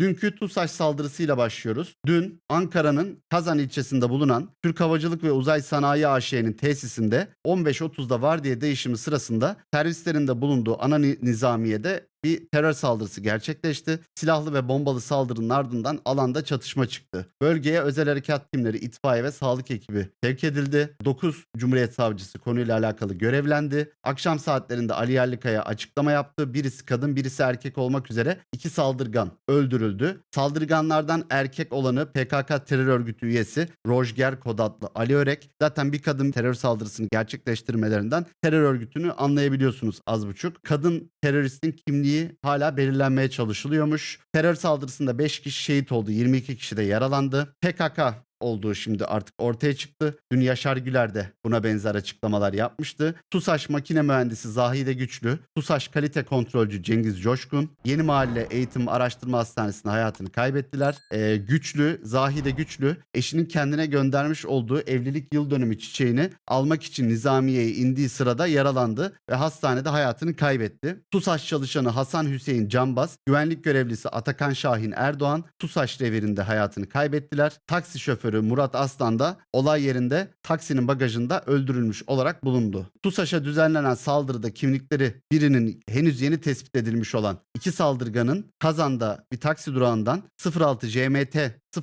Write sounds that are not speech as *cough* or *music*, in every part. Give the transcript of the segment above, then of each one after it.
Dünkü TUSAŞ saldırısıyla başlıyoruz. Dün Ankara'nın Kazan ilçesinde bulunan Türk Havacılık ve Uzay Sanayi AŞ'nin tesisinde 15.30'da vardiya değişimi sırasında servislerin de bulunduğu ana ni- nizamiyede bir terör saldırısı gerçekleşti. Silahlı ve bombalı saldırının ardından alanda çatışma çıktı. Bölgeye özel harekat timleri, itfaiye ve sağlık ekibi sevk edildi. 9 Cumhuriyet Savcısı konuyla alakalı görevlendi. Akşam saatlerinde Ali Yerlikaya açıklama yaptı. Birisi kadın, birisi erkek olmak üzere iki saldırgan öldürüldü. Saldırganlardan erkek olanı PKK terör örgütü üyesi Rojger Kod adlı Ali Örek. Zaten bir kadın terör saldırısını gerçekleştirmelerinden terör örgütünü anlayabiliyorsunuz az buçuk. Kadın teröristin kimliği hala belirlenmeye çalışılıyormuş. Terör saldırısında 5 kişi şehit oldu, 22 kişi de yaralandı. PKK olduğu şimdi artık ortaya çıktı. Dün Yaşar Güler de buna benzer açıklamalar yapmıştı. TUSAŞ makine mühendisi Zahide Güçlü, TUSAŞ kalite kontrolcü Cengiz Coşkun, Yeni Mahalle Eğitim Araştırma Hastanesi'nde hayatını kaybettiler. Ee, güçlü, Zahide Güçlü eşinin kendine göndermiş olduğu evlilik yıl dönümü çiçeğini almak için Nizamiye'ye indiği sırada yaralandı ve hastanede hayatını kaybetti. TUSAŞ çalışanı Hasan Hüseyin Canbaz, güvenlik görevlisi Atakan Şahin Erdoğan TUSAŞ revirinde hayatını kaybettiler. Taksi şoförü Murat Aslan da olay yerinde taksinin bagajında öldürülmüş olarak bulundu. TUSAŞ'a düzenlenen saldırıda kimlikleri birinin henüz yeni tespit edilmiş olan iki saldırganın Kazan'da bir taksi durağından 06 JMT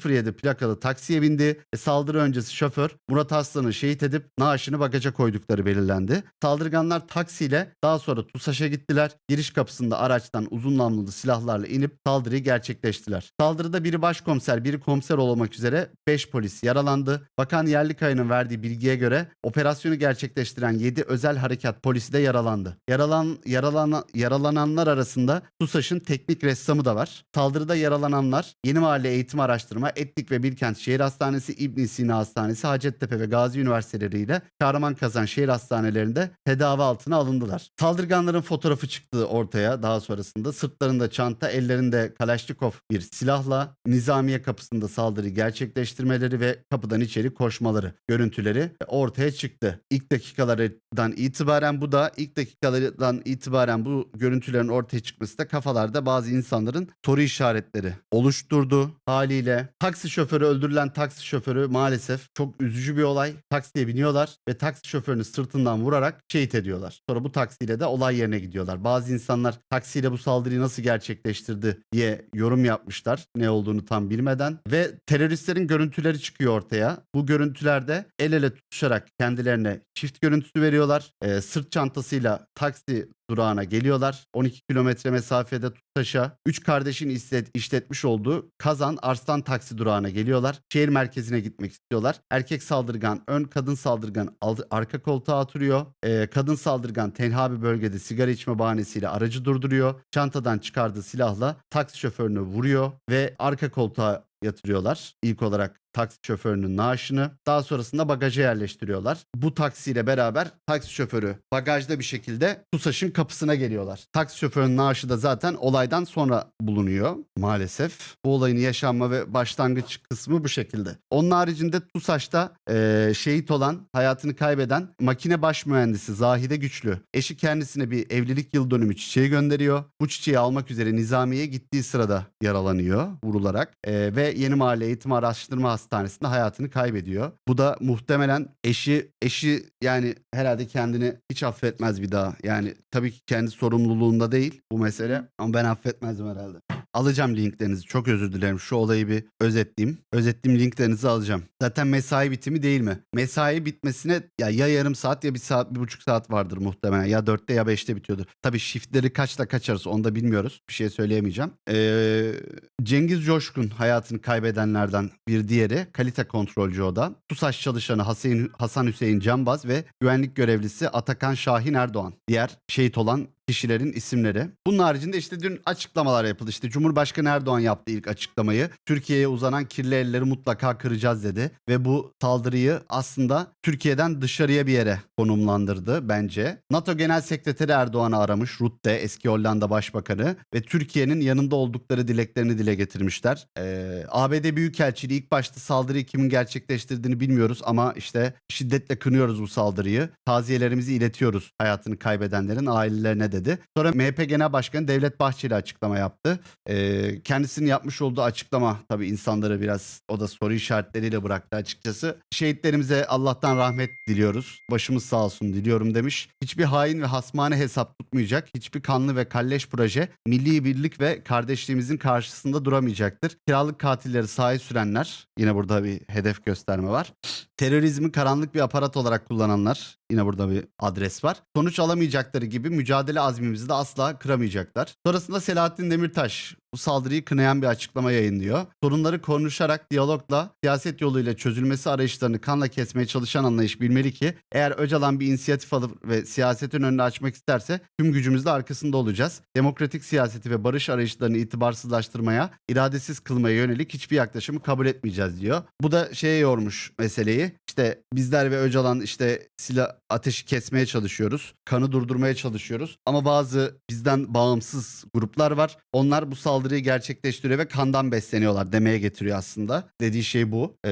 07 plakalı taksiye bindi ve saldırı öncesi şoför Murat Aslan'ı şehit edip naaşını bagaja koydukları belirlendi. Saldırganlar taksiyle daha sonra TUSAŞ'a gittiler. Giriş kapısında araçtan uzun namlulu silahlarla inip saldırıyı gerçekleştiler. Saldırıda biri başkomiser, biri komiser olmak üzere 5 polis yaralandı. Bakan Yerlikaya'nın verdiği bilgiye göre operasyonu gerçekleştiren 7 özel harekat polisi de yaralandı. Yaralan, yaralana, yaralananlar arasında TUSAŞ'ın teknik ressamı da var. Saldırıda yaralananlar Yeni Mahalle Eğitim Araştırma, Etlik ve Bilkent Şehir Hastanesi, İbn Sina Hastanesi, Hacettepe ve Gazi Üniversiteleri ile Kahramanmaraş Şehir Hastanelerinde tedavi altına alındılar. Saldırganların fotoğrafı çıktı ortaya daha sonrasında. Sırtlarında çanta, ellerinde Kalaşnikov bir silahla Nizamiye kapısında saldırı gerçekleştirmeleri ve kapıdan içeri koşmaları görüntüleri ortaya çıktı. İlk dakikalardan itibaren bu da ilk dakikalardan itibaren bu görüntülerin ortaya çıkması da kafalarda bazı insanların soru işaretleri oluşturdu haliyle. Taksi şoförü öldürülen taksi şoförü maalesef çok üzücü bir olay. Taksiye biniyorlar ve taksi şoförünü sırtından vurarak şehit ediyorlar. Sonra bu taksiyle de olay yerine gidiyorlar. Bazı insanlar taksiyle bu saldırıyı nasıl gerçekleştirdi diye yorum yapmışlar. Ne olduğunu tam bilmeden ve teröristlerin görüntüleri çıkıyor ortaya. Bu görüntülerde el ele tutuşarak kendilerine çift görüntüsü veriyorlar. Ee, sırt çantasıyla taksi durağına geliyorlar. 12 kilometre mesafede TUSAŞ'a 3 kardeşin işlet- işletmiş olduğu Kazan Arslan taksi durağına geliyorlar. Şehir merkezine gitmek istiyorlar. Erkek saldırgan ön, kadın saldırgan al- arka koltuğa oturuyor. Ee, kadın saldırgan tenha bir bölgede sigara içme bahanesiyle aracı durduruyor. Çantadan çıkardığı silahla taksi şoförünü vuruyor ve arka koltuğa yatırıyorlar. İlk olarak taksi şoförünün naaşını. Daha sonrasında bagaja yerleştiriyorlar. Bu taksiyle beraber taksi şoförü bagajda bir şekilde TUSAŞ'ın kapısına geliyorlar. Taksi şoförünün naaşı da zaten olaydan sonra bulunuyor maalesef. Bu olayın yaşanma ve başlangıç kısmı bu şekilde. Onun haricinde TUSAŞ'ta eee, şehit olan, hayatını kaybeden makine baş mühendisi Zahide Güçlü. Eşi kendisine bir evlilik yıl dönümü çiçeği gönderiyor. Bu çiçeği almak üzere Nizamiye'ye gittiği sırada yaralanıyor vurularak. Eee, ve Yeni Mahalle Eğitim Araştırma Hastanesi'nde hayatını kaybediyor. Bu da muhtemelen eşi eşi yani herhalde kendini hiç affetmez bir daha. Yani tabii ki kendi sorumluluğunda değil bu mesele ama ben affetmezdim herhalde. Alacağım linklerinizi. Çok özür dilerim. Şu olayı bir özetleyeyim. Özetleyeyim linklerinizi alacağım. Zaten mesai bitimi değil mi? Mesai bitmesine ya, ya yarım saat ya bir saat, bir buçuk saat vardır muhtemelen. Ya dörtte ya beşte bitiyordur. Tabii shiftleri kaçta kaçarız onu da bilmiyoruz. Bir şey söyleyemeyeceğim. Ee, Cengiz Coşkun hayatını kaybedenlerden bir diğeri. Kalite kontrolcü o da. TUSAŞ çalışanı Hasan Hüseyin Canbaz ve güvenlik görevlisi Atakan Şahin Erdoğan. Diğer şehit olan kişilerin isimleri. Bunun haricinde işte dün açıklamalar yapıldı. İşte Cumhurbaşkanı Erdoğan yaptı ilk açıklamayı. Türkiye'ye uzanan kirli elleri mutlaka kıracağız dedi. Ve bu saldırıyı aslında Türkiye'den dışarıya bir yere konumlandırdı bence. NATO Genel Sekreteri Erdoğan'ı aramış. Rutte eski Hollanda Başbakanı ve Türkiye'nin yanında oldukları dileklerini dile getirmişler. Ee, ABD Büyükelçiliği ilk başta saldırıyı kimin gerçekleştirdiğini bilmiyoruz ama işte şiddetle kınıyoruz bu saldırıyı. Taziyelerimizi iletiyoruz hayatını kaybedenlerin ailelerine dedi. Sonra MHP Genel Başkanı Devlet Bahçeli açıklama yaptı. Ee, kendisinin yapmış olduğu açıklama tabii insanları biraz o da soru işaretleriyle bıraktı açıkçası. Şehitlerimize Allah'tan rahmet diliyoruz. Başımız sağ olsun diliyorum demiş. Hiçbir hain ve hasmane hesap tutmayacak. Hiçbir kanlı ve kalleş proje milli birlik ve kardeşliğimizin karşısında duramayacaktır. Kiralık katilleri sahaya sürenler yine burada bir hedef gösterme var. Terörizmi karanlık bir aparat olarak kullananlar yine burada bir adres var. Sonuç alamayacakları gibi mücadele azmimizi de asla kıramayacaklar. Sonrasında Selahattin Demirtaş bu saldırıyı kınayan bir açıklama yayınlıyor. Sorunları konuşarak, diyalogla, siyaset yoluyla çözülmesi arayışlarını kanla kesmeye çalışan anlayış bilmeli ki eğer Öcalan bir inisiyatif alıp ve siyasetin önünü açmak isterse tüm gücümüzle arkasında olacağız. Demokratik siyaseti ve barış arayışlarını itibarsızlaştırmaya, iradesiz kılmaya yönelik hiçbir yaklaşımı kabul etmeyeceğiz diyor. Bu da şeye yormuş meseleyi. İşte bizler ve Öcalan işte silah ateşi kesmeye çalışıyoruz. Kanı durdurmaya çalışıyoruz. Ama bazı bizden bağımsız gruplar var. Onlar bu saldırıyı gerçekleştiriyor ve kandan besleniyorlar demeye getiriyor aslında. Dediği şey bu. Ee,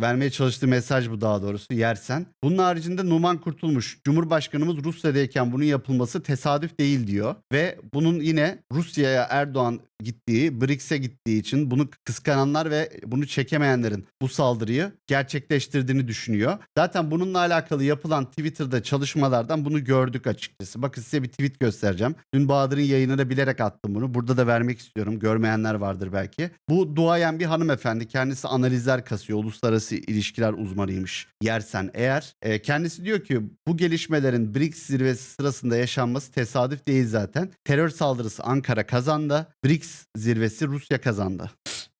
vermeye çalıştığı mesaj bu daha doğrusu yersen. Bunun haricinde Numan Kurtulmuş. Cumhurbaşkanımız Rusya'dayken bunun yapılması tesadüf değil diyor. Ve bunun yine Rusya'ya Erdoğan gittiği, BRICS'e gittiği için bunu kıskananlar ve bunu çekemeyenlerin bu saldırıyı gerçekleştirdiğini düşünüyor. Zaten bununla alakalı yapılan Twitter'da çalışmalardan bunu gördük açıkçası. Bakın size bir tweet göstereceğim. Dün Bahadır'ın yayınına bilerek attım bunu. Burada da vermek istiyorum. Görmeyenler vardır belki. Bu duayen bir hanımefendi. Kendisi analizler kasıyor. Uluslararası ilişkiler uzmanıymış. Yersen eğer. E, kendisi diyor ki bu gelişmelerin BRICS zirvesi sırasında yaşanması tesadüf değil zaten. Terör saldırısı Ankara kazandı. BRICS zirvesi Rusya kazandı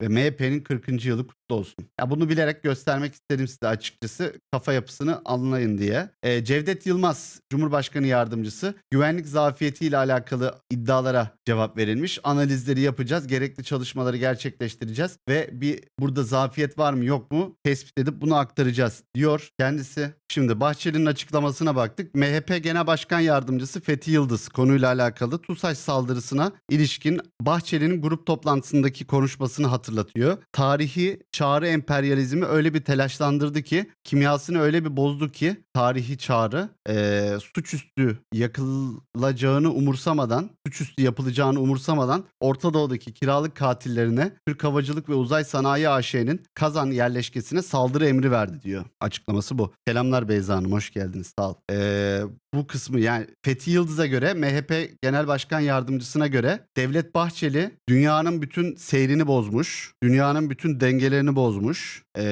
ve MHP'nin 40. yılı kutlu olsun. Ya bunu bilerek göstermek istedim size açıkçası kafa yapısını anlayın diye. Ee, Cevdet Yılmaz Cumhurbaşkanı Yardımcısı güvenlik zafiyetiyle alakalı iddialara cevap verilmiş. Analizleri yapacağız, gerekli çalışmaları gerçekleştireceğiz ve bir burada zafiyet var mı yok mu tespit edip bunu aktaracağız diyor kendisi. Şimdi Bahçeli'nin açıklamasına baktık. MHP Genel Başkan Yardımcısı Fethi Yıldız konuyla alakalı TUSAŞ saldırısına ilişkin Bahçeli'nin grup toplantısındaki konuşmasını hatırlatıyor. Tarihi çağrı emperyalizmi öyle bir telaşlandırdı ki kimyasını öyle bir bozdu ki tarihi çağrı e, suçüstü yakılacağını umursamadan suçüstü yapılacağını umursamadan Orta Doğu'daki kiralık katillerine Türk Havacılık ve Uzay Sanayi AŞ'nin Kazan yerleşkesine saldırı emri verdi diyor. Açıklaması bu. Selamlar Beyza Hanım hoş geldiniz sağ ol. E, bu kısmı yani Fethi Yıldız'a göre MHP Genel Başkan Yardımcısına göre Devlet Bahçeli dünyanın bütün seyrini bozmuş. Dünyanın bütün dengelerini bozmuş. Ee,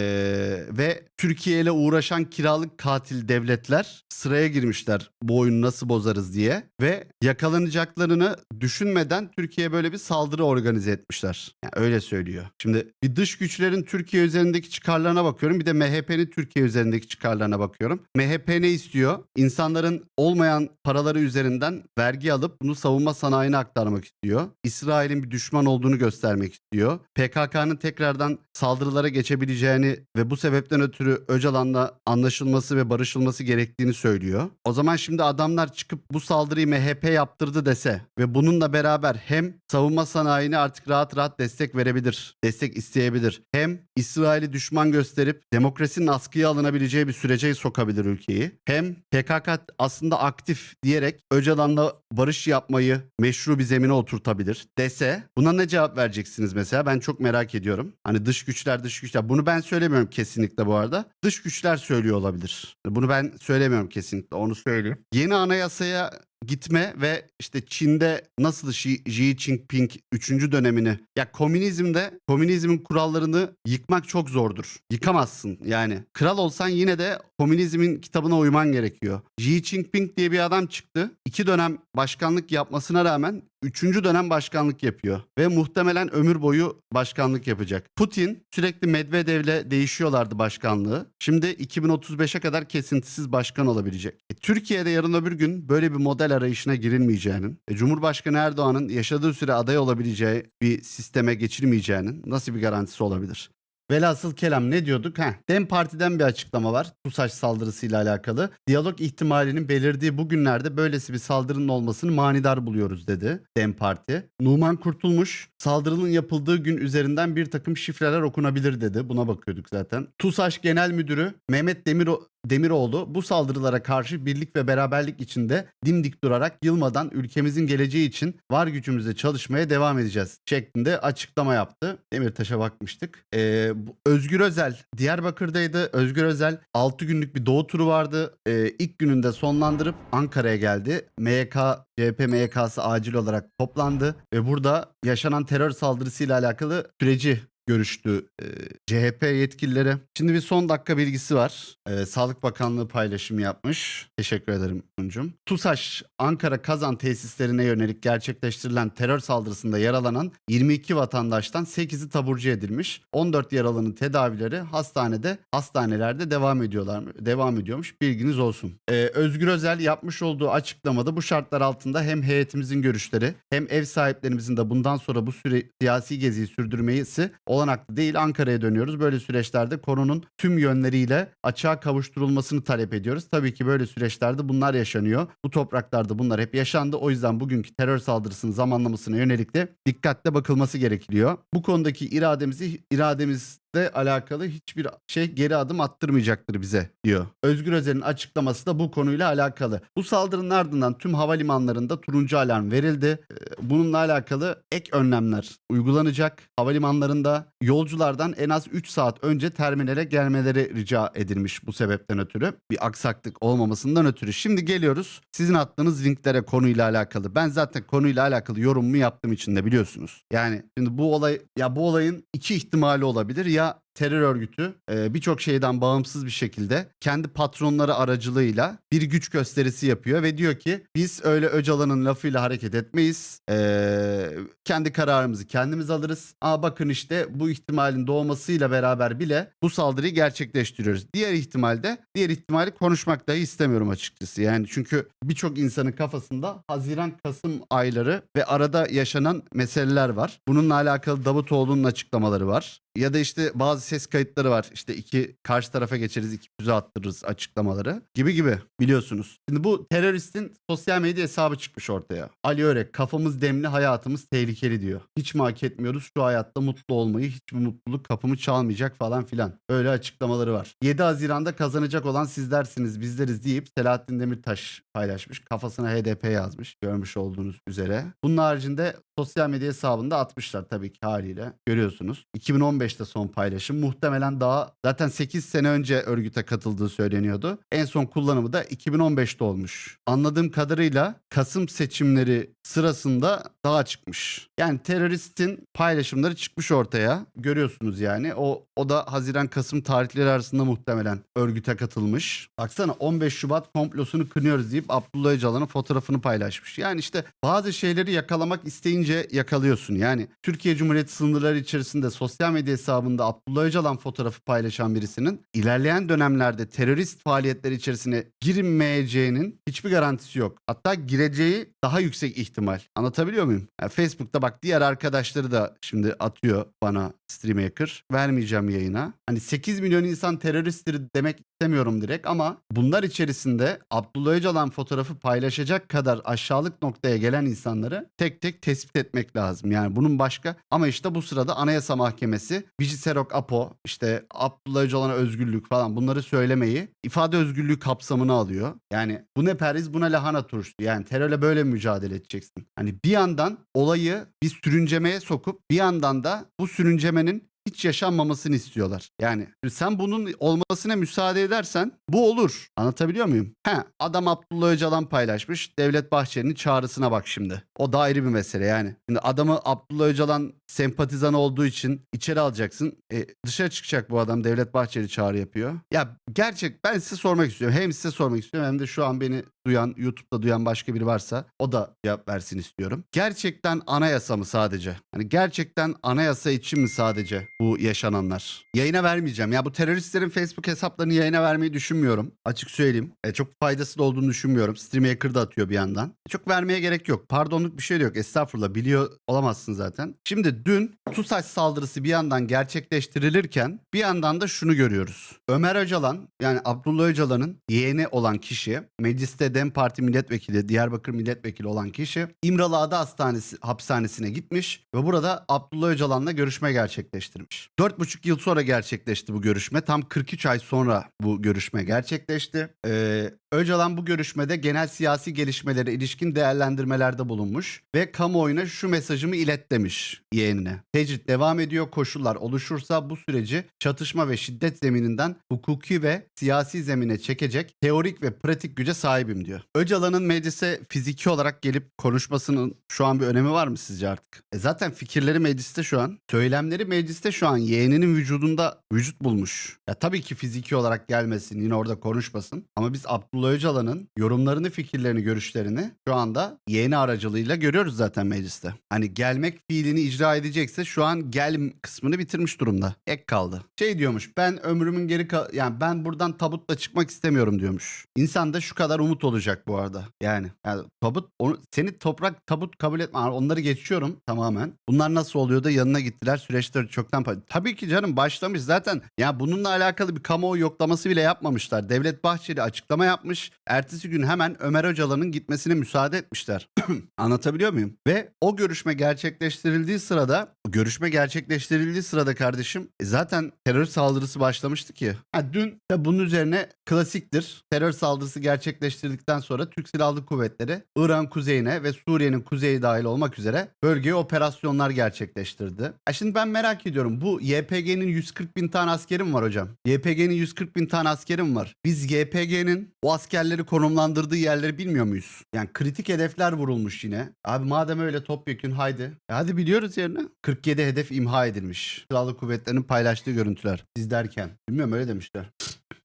ve Türkiye ile uğraşan kiralık katil devletler sıraya girmişler bu oyunu nasıl bozarız diye. Ve yakalanacaklarını düşünmeden Türkiye'ye böyle bir saldırı organize etmişler. Yani öyle söylüyor. Şimdi bir dış güçlerin Türkiye üzerindeki çıkarlarına bakıyorum. Bir de MHP'nin Türkiye üzerindeki çıkarlarına bakıyorum. MHP ne istiyor? İnsanların olmayan paraları üzerinden vergi alıp bunu savunma sanayine aktarmak istiyor. İsrail'in bir düşman olduğunu göstermek istiyor. PKK'nın tekrardan saldırılara geçebileceğini ve bu sebepten ötürü Öcalan'la anlaşılması ve barışılması gerektiğini söylüyor. O zaman şimdi adamlar çıkıp bu saldırıyı MHP yaptırdı dese ve bununla beraber hem savunma sanayine artık rahat rahat destek verebilir, destek isteyebilir. Hem İsrail'i düşman gösterip demokrasinin askıya alınabileceği bir sürece sokabilir ülkeyi. Hem PKK aslında aktif diyerek Öcalan'la barış yapmayı meşru bir zemine oturtabilir dese buna ne cevap vereceksiniz mesela? Ben çok merak ediyorum. Hani dış güçler dış güçler. Bunu ben söylemiyorum kesinlikle bu arada. Dış güçler söylüyor olabilir. Bunu ben söylemiyorum kesinlikle onu söyleyeyim. Yeni anayasaya gitme ve işte Çin'de nasıl Xi, Xi Jinping 3. dönemini ya komünizmde komünizmin kurallarını yıkmak çok zordur. Yıkamazsın yani. Kral olsan yine de komünizmin kitabına uyman gerekiyor. Xi Jinping diye bir adam çıktı. İki dönem başkanlık yapmasına rağmen üçüncü dönem başkanlık yapıyor. Ve muhtemelen ömür boyu başkanlık yapacak. Putin sürekli Medvedev'le değişiyorlardı başkanlığı. Şimdi 2035'e kadar kesintisiz başkan olabilecek. E, Türkiye'de yarın öbür gün böyle bir model arayışına girilmeyeceğinin, e, Cumhurbaşkanı Erdoğan'ın yaşadığı süre aday olabileceği bir sisteme geçirmeyeceğinin nasıl bir garantisi olabilir? Velhasıl kelam ne diyorduk? Heh, Dem Parti'den bir açıklama var. TUSAŞ saldırısıyla alakalı. Diyalog ihtimalinin belirdiği bu günlerde böylesi bir saldırının olmasını manidar buluyoruz dedi Dem Parti. Numan Kurtulmuş saldırının yapıldığı gün üzerinden bir takım şifreler okunabilir dedi. Buna bakıyorduk zaten. TUSAŞ Genel Müdürü Mehmet Demiro Demiroğlu bu saldırılara karşı birlik ve beraberlik içinde dimdik durarak yılmadan ülkemizin geleceği için var gücümüzle çalışmaya devam edeceğiz şeklinde açıklama yaptı. Demirtaş'a bakmıştık. Ee, Özgür Özel Diyarbakır'daydı. Özgür Özel 6 günlük bir doğu turu vardı. Ee, ilk gününde sonlandırıp Ankara'ya geldi. MYK, CHP MYK'sı acil olarak toplandı ve burada yaşanan terör saldırısıyla alakalı süreci görüştü e, CHP yetkilileri. Şimdi bir son dakika bilgisi var. E, Sağlık Bakanlığı paylaşımı yapmış. Teşekkür ederim Tuncum. TUSAŞ Ankara Kazan tesislerine yönelik gerçekleştirilen terör saldırısında yaralanan 22 vatandaştan 8'i taburcu edilmiş. 14 yaralının tedavileri hastanede, hastanelerde devam ediyorlar? Devam ediyormuş. Bilginiz olsun. E, Özgür Özel yapmış olduğu açıklamada bu şartlar altında hem heyetimizin görüşleri hem ev sahiplerimizin de bundan sonra bu süre siyasi geziyi sürdürmesi olanaklı değil. Ankara'ya dönüyoruz. Böyle süreçlerde konunun tüm yönleriyle açığa kavuşturulmasını talep ediyoruz. Tabii ki böyle süreçlerde bunlar yaşanıyor. Bu topraklarda bunlar hep yaşandı. O yüzden bugünkü terör saldırısının zamanlamasına yönelik de dikkatle bakılması gerekiyor. Bu konudaki irademizi irademizle alakalı hiçbir şey geri adım attırmayacaktır bize diyor. Özgür Özel'in açıklaması da bu konuyla alakalı. Bu saldırının ardından tüm havalimanlarında turuncu alarm verildi. Ee, Bununla alakalı ek önlemler uygulanacak. Havalimanlarında yolculardan en az 3 saat önce terminale gelmeleri rica edilmiş bu sebepten ötürü. Bir aksaklık olmamasından ötürü. Şimdi geliyoruz sizin attığınız linklere konuyla alakalı. Ben zaten konuyla alakalı yorumumu yaptığım için de biliyorsunuz. Yani şimdi bu olay ya bu olayın iki ihtimali olabilir. Ya あ terör örgütü e, birçok şeyden bağımsız bir şekilde kendi patronları aracılığıyla bir güç gösterisi yapıyor ve diyor ki biz öyle Öcalan'ın lafıyla hareket etmeyiz. E, kendi kararımızı kendimiz alırız. Aa bakın işte bu ihtimalin doğmasıyla beraber bile bu saldırıyı gerçekleştiriyoruz. Diğer ihtimalde diğer ihtimali konuşmak dahi istemiyorum açıkçası. Yani çünkü birçok insanın kafasında Haziran Kasım ayları ve arada yaşanan meseleler var. Bununla alakalı Davutoğlu'nun açıklamaları var. Ya da işte bazı ses kayıtları var. İşte iki karşı tarafa geçeriz, iki füze attırırız açıklamaları gibi gibi biliyorsunuz. Şimdi bu teröristin sosyal medya hesabı çıkmış ortaya. Ali Örek kafamız demli hayatımız tehlikeli diyor. Hiç mi hak etmiyoruz şu hayatta mutlu olmayı hiçbir mutluluk kapımı çalmayacak falan filan. Öyle açıklamaları var. 7 Haziran'da kazanacak olan sizlersiniz bizleriz deyip Selahattin Demirtaş paylaşmış. Kafasına HDP yazmış görmüş olduğunuz üzere. Bunun haricinde sosyal medya hesabında atmışlar tabii ki haliyle. Görüyorsunuz. 2015'te son paylaşım. Muhtemelen daha zaten 8 sene önce örgüte katıldığı söyleniyordu. En son kullanımı da 2015'te olmuş. Anladığım kadarıyla Kasım seçimleri sırasında daha çıkmış. Yani teröristin paylaşımları çıkmış ortaya. Görüyorsunuz yani. O o da Haziran Kasım tarihleri arasında muhtemelen örgüte katılmış. Baksana 15 Şubat komplosunu kınıyoruz deyip Abdullah Öcalan'ın fotoğrafını paylaşmış. Yani işte bazı şeyleri yakalamak isteyince yakalıyorsun. Yani Türkiye Cumhuriyeti sınırları içerisinde sosyal medya hesabında Abdullah Öcalan fotoğrafı paylaşan birisinin ilerleyen dönemlerde terörist faaliyetler içerisine girmeyeceğinin hiçbir garantisi yok. Hatta gireceği daha yüksek ihtimal. Anlatabiliyor muyum? Yani Facebook'ta bak diğer arkadaşları da şimdi atıyor bana Streamaker. Vermeyeceğim yayına. Hani 8 milyon insan teröristtir demek istemiyorum direkt ama bunlar içerisinde Abdullah Öcalan fotoğrafı paylaşacak kadar aşağılık noktaya gelen insanları tek tek tespit etmek lazım. Yani bunun başka ama işte bu sırada Anayasa Mahkemesi, Vigiserok Apo, işte Abdullah Öcalan'a özgürlük falan bunları söylemeyi ifade özgürlüğü kapsamına alıyor. Yani bu ne periz buna lahana turşu. Yani terörle böyle mücadele edeceksin? Hani bir yandan olayı bir sürüncemeye sokup bir yandan da bu sürüncemenin hiç yaşanmamasını istiyorlar. Yani sen bunun olmasına müsaade edersen bu olur. Anlatabiliyor muyum? He, adam Abdullah Öcalan paylaşmış. Devlet Bahçeli'nin çağrısına bak şimdi. O da ayrı bir mesele yani. Şimdi adamı Abdullah Öcalan sempatizan olduğu için içeri alacaksın. E, dışarı çıkacak bu adam. Devlet Bahçeli çağrı yapıyor. Ya gerçek ben size sormak istiyorum. Hem size sormak istiyorum hem de şu an beni duyan, YouTube'da duyan başka biri varsa o da cevap versin istiyorum. Gerçekten anayasa mı sadece? Hani gerçekten anayasa için mi sadece bu yaşananlar. Yayına vermeyeceğim. Ya bu teröristlerin Facebook hesaplarını yayına vermeyi düşünmüyorum. Açık söyleyeyim. E, çok faydası da olduğunu düşünmüyorum. Streammaker da atıyor bir yandan. Çok vermeye gerek yok. Pardonluk bir şey de yok. Estağfurullah biliyor olamazsın zaten. Şimdi dün TUSAŞ saldırısı bir yandan gerçekleştirilirken bir yandan da şunu görüyoruz. Ömer Öcalan yani Abdullah Öcalan'ın yeğeni olan kişi mecliste DEM Parti milletvekili Diyarbakır milletvekili olan kişi İmralı Ada Hastanesi hapishanesine gitmiş ve burada Abdullah Öcalan'la görüşme gerçekleştirmiş. 4,5 yıl sonra gerçekleşti bu görüşme. Tam 43 ay sonra bu görüşme gerçekleşti. Ee, Öcalan bu görüşmede genel siyasi gelişmelere ilişkin değerlendirmelerde bulunmuş ve kamuoyuna şu mesajımı ilet demiş yeğenine. Tecrit devam ediyor koşullar oluşursa bu süreci çatışma ve şiddet zemininden hukuki ve siyasi zemine çekecek teorik ve pratik güce sahibim diyor. Öcalan'ın meclise fiziki olarak gelip konuşmasının şu an bir önemi var mı sizce artık? E zaten fikirleri mecliste şu an, söylemleri mecliste şu an yeğeninin vücudunda vücut bulmuş. Ya tabii ki fiziki olarak gelmesin yine orada konuşmasın ama biz Abdullah Öcalan'ın yorumlarını, fikirlerini, görüşlerini şu anda yeğeni aracılığıyla görüyoruz zaten mecliste. Hani gelmek fiilini icra edecekse şu an gel kısmını bitirmiş durumda. Ek kaldı. Şey diyormuş ben ömrümün geri yani ben buradan tabutla çıkmak istemiyorum diyormuş. İnsanda şu kadar umut olacak bu arada. Yani, yani tabut onu, seni toprak tabut kabul etme. Onları geçiyorum tamamen. Bunlar nasıl oluyor da yanına gittiler. Süreçleri çoktan pa- Tabii ki canım başlamış zaten. Ya bununla alakalı bir kamuoyu yoklaması bile yapmamışlar. Devlet Bahçeli açıklama yapmış. Ertesi gün hemen Ömer Öcalan'ın gitmesine müsaade etmişler. *clears throat* Anlatabiliyor muyum? Ve o görüşme gerçekleştirildiği sırada görüşme gerçekleştirildiği sırada kardeşim e, zaten terör saldırısı başlamıştı ki. Ha, dün de bunun üzerine klasiktir. Terör saldırısı gerçekleştirdikten sonra Türk Silahlı Kuvvetleri İran kuzeyine ve Suriye'nin kuzeyi dahil olmak üzere bölgeye operasyonlar gerçekleştirdi. Ha, şimdi ben merak ediyorum bu YPG'nin 140 bin tane askeri mi var hocam? YPG'nin 140 bin tane askeri mi var? Biz YPG'nin o askerleri konumlandırdığı yerleri bilmiyor muyuz? Yani kritik hedefler vurulmuş yine. Abi madem öyle topyekün haydi. E hadi biliyoruz yerini. 47 hedef imha edilmiş. Silahlı kuvvetlerin paylaştığı görüntüler. Siz derken. Bilmiyorum öyle demişler.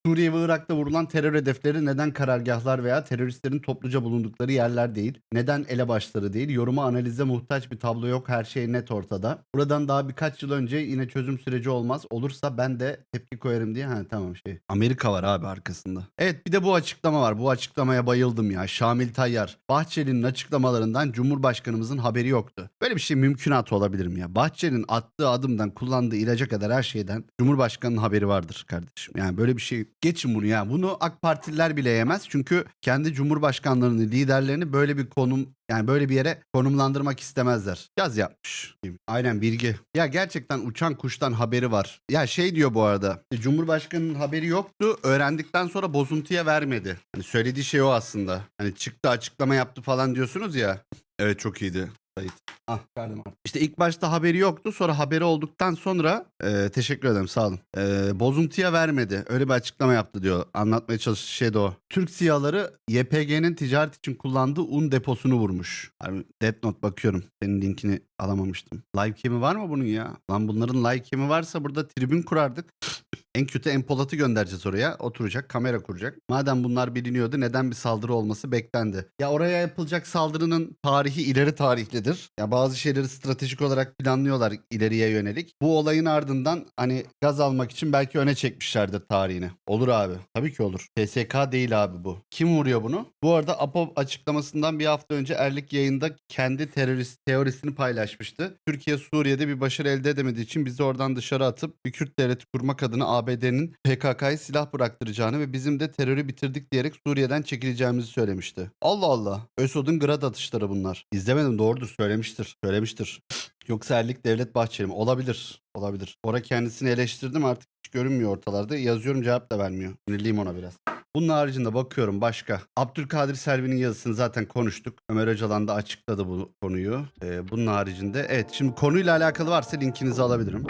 Suriye ve Irak'ta vurulan terör hedefleri neden karargahlar veya teröristlerin topluca bulundukları yerler değil? Neden elebaşları değil? Yoruma analize muhtaç bir tablo yok. Her şey net ortada. Buradan daha birkaç yıl önce yine çözüm süreci olmaz. Olursa ben de tepki koyarım diye. Ha tamam şey. Amerika var abi arkasında. Evet bir de bu açıklama var. Bu açıklamaya bayıldım ya. Şamil Tayyar. Bahçeli'nin açıklamalarından Cumhurbaşkanımızın haberi yoktu. Böyle bir şey mümkünatı olabilir mi ya? Bahçeli'nin attığı adımdan kullandığı ilaca kadar her şeyden Cumhurbaşkanının haberi vardır kardeşim. Yani böyle bir şey geçin bunu ya. Bunu AK Partililer bile yemez. Çünkü kendi Cumhurbaşkanlarını, liderlerini böyle bir konum yani böyle bir yere konumlandırmak istemezler. Yaz yapmış. Aynen bilgi. Ya gerçekten uçan kuştan haberi var. Ya şey diyor bu arada. Cumhurbaşkanının haberi yoktu. Öğrendikten sonra bozuntuya vermedi. Hani söylediği şey o aslında. Hani çıktı açıklama yaptı falan diyorsunuz ya. Evet çok iyiydi. Sayit. Ah verdim artık. İşte ilk başta haberi yoktu. Sonra haberi olduktan sonra e, teşekkür ederim sağ olun. E, bozuntuya vermedi. Öyle bir açıklama yaptı diyor. Anlatmaya çalıştığı şey de o. Türk SİHA'ları YPG'nin ticaret için kullandığı un deposunu vurmuş. Harbi Death Note bakıyorum. Senin linkini alamamıştım. Live cam'i var mı bunun ya? Lan bunların live cam'i varsa burada tribün kurardık. En kötü en Polat'ı göndereceğiz oraya. Oturacak, kamera kuracak. Madem bunlar biliniyordu neden bir saldırı olması beklendi? Ya oraya yapılacak saldırının tarihi ileri tarihlidir. Ya bazı şeyleri stratejik olarak planlıyorlar ileriye yönelik. Bu olayın ardından hani gaz almak için belki öne çekmişlerdir tarihini. Olur abi. Tabii ki olur. PSK değil abi bu. Kim vuruyor bunu? Bu arada APO açıklamasından bir hafta önce Erlik yayında kendi terörist teorisini paylaşmıştı. Türkiye Suriye'de bir başarı elde edemediği için bizi oradan dışarı atıp bir Kürt devleti kurmak adına ABD'nin PKK'yı silah bıraktıracağını ve bizim de terörü bitirdik diyerek Suriye'den çekileceğimizi söylemişti. Allah Allah. Ösod'un grad atışları bunlar. İzlemedim doğrudur söylemiştir. Söylemiştir. Yoksa Erlik Devlet Bahçeli mi? Olabilir. Olabilir. Ora kendisini eleştirdim artık hiç görünmüyor ortalarda. Yazıyorum cevap da vermiyor. Sinirliyim ona biraz. Bunun haricinde bakıyorum başka. Abdülkadir Selvi'nin yazısını zaten konuştuk. Ömer Öcalan da açıkladı bu konuyu. Ee, bunun haricinde evet şimdi konuyla alakalı varsa linkinizi alabilirim.